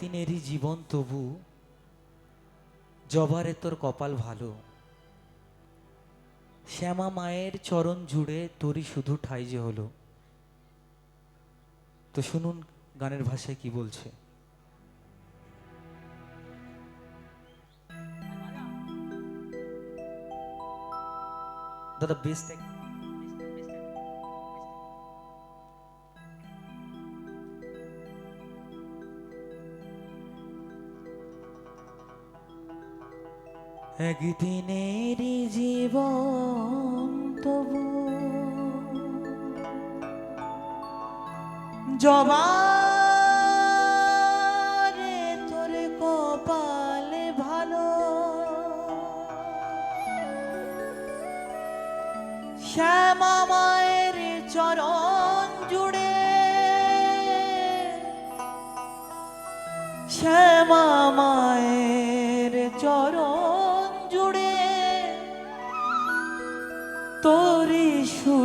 দিনেরই জীবন তবু জবারে তোর কপাল ভালো। শ্যামা মায়ের চরণ জুড়ে তোরই শুধু ঠাই যে হলো। তো শুনুন গানের ভাষায় কি বলছে। দাদা বেস্ট একদিনেরই জীবন তবু জবারে তোর কপালে ভালো। শ্যামা মায়ের চরণ জুড়ে শ্যামা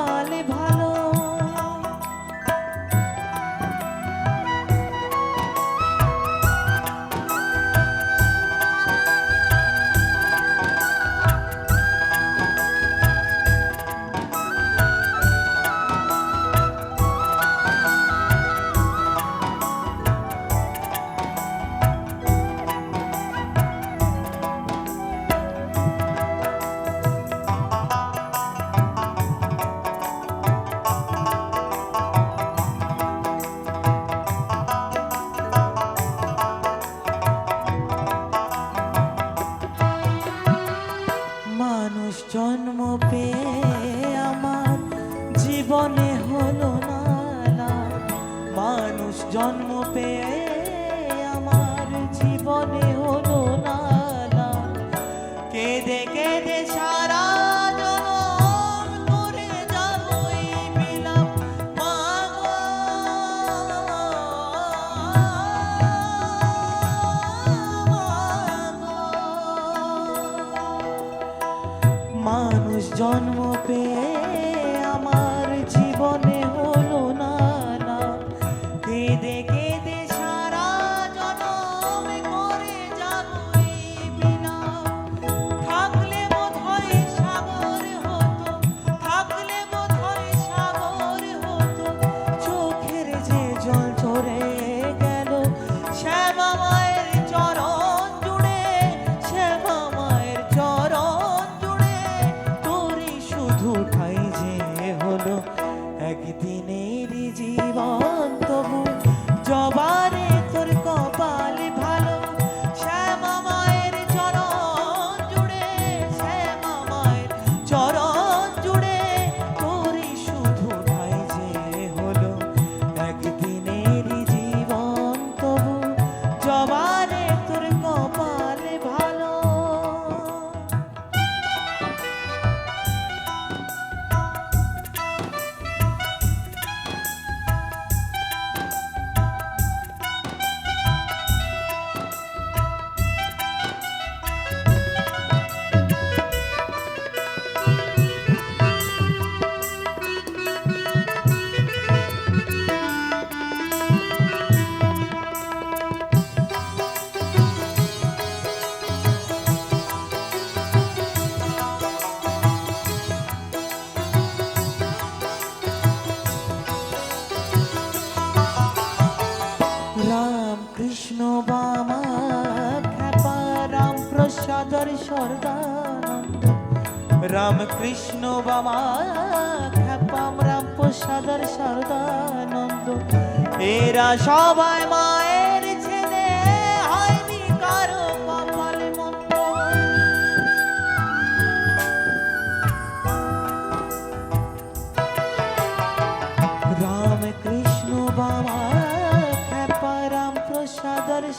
কপালে মানুষ জন্ম পেয়ে আমার জীবনে হলো না। মানুষ জন্ম পেয়ে কৃষ্ণ বামা খ্যাপা রাম প্রসাদর সর্দানন্দ রাম কৃষ্ণ বামা খ্যাপাম রাম প্রসাদর সর্দানন্দ এরা সবাই মায়ের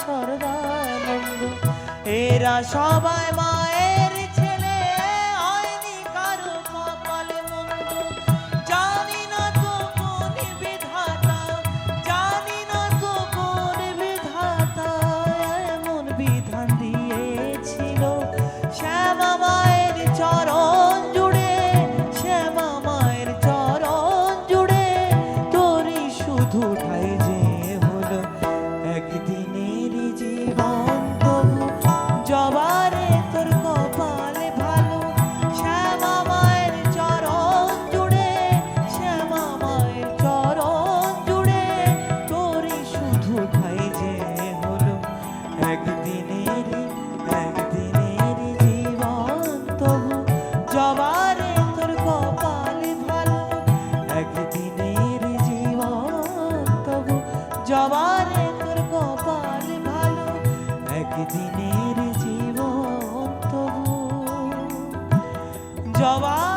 সরদানন্দ এরা সবাই মায়ের জবারে